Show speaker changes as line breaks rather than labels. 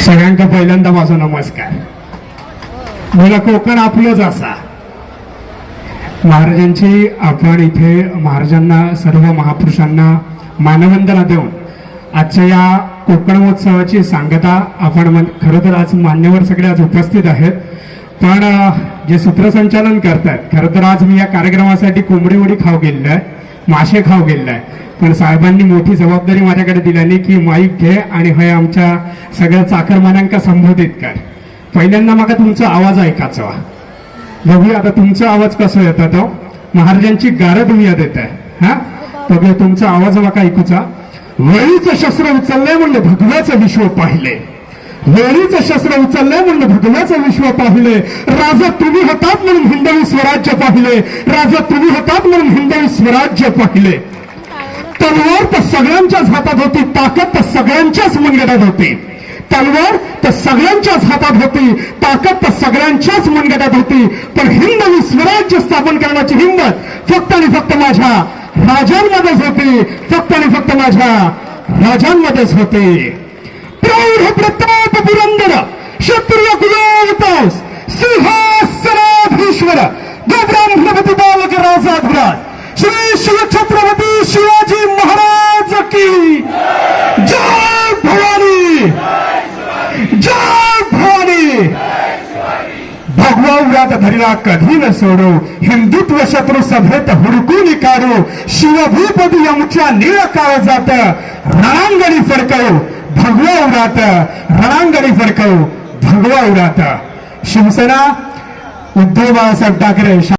सगळ्यांका पहिल्यांदा माझा नमस्कार. मला कोकण आपलंच असा. महाराजांची आपण इथे महाराजांना सर्व महापुरुषांना मानवंदना देऊन आजच्या या कोकण महोत्सवाची सांगता आपण म्हण- खरं तर आज मान्यवर सगळे आज उपस्थित आहेत. पण जे सूत्रसंचालन करतात खरं तर आज मी या कार्यक्रमासाठी कोंबडी उडी खाऊ गेलेलो आहे. मासे खाऊ गेलेला आहे. पण साहेबांनी मोठी जबाबदारी माझ्याकडे दिल्याने की माईक घे आणि हे आमच्या सगळ्या चाकरमान्यांका संबोधित कर. पहिल्यांदा माका तुमचा आवाज ऐकायचा बघूया आता तुमचा आवाज कसं येतात तो. महाराजांची गारद मी देत आहे. हा? बघूया तुमचा आवाज माका ऐकूचा. वळीचं शस्त्र उचललंय म्हणलं भगव्याचं विश्व पाहिले. वेळीचं शस्त्र उचललंय म्हणलं भगव्याचं विश्व पाहिले. राजा तुम्ही होतात म्हणून हिंदवी स्वराज्य पाहिले. राजा तुम्ही होतात म्हणून हिंदवी स्वराज्य पाहिले. तलवार तर सगळ्यांच्याच हातात होती ताकद तर सगळ्यांच्याच मनगटात होती. तलवार तर सगळ्यांच्याच हातात होती ताकद तर सगळ्यांच्याच मनगटात होती. पण हिंदवी स्वराज्य स्थापन करण्याची हिंमत फक्त आणि फक्त माझ्या राजांमध्येच होती. फक्त आणि फक्त माझ्या राजांमध्येच होते. प्रौढ प्रताप! पुरंदर क्षत्रिय कुलोवतास सिंहासनाधीश्वर गोब्राह्मणपती बालक राजाधिराज श्री शिवछत्रपती शिवाजी महाराज की जय भवानी जय भवानी। भगवा उरात धरिला कधी न सोडो हिंदुत्व शत्रू सभेत हुडकून काढू शिवभूपदी आमच्या निळ काळ जात रणांगणी फडकवू भगवा उरात रणांगणी फडकव भगवा उरात शिवसेना उद्धव बाळासाहेब ठाकरे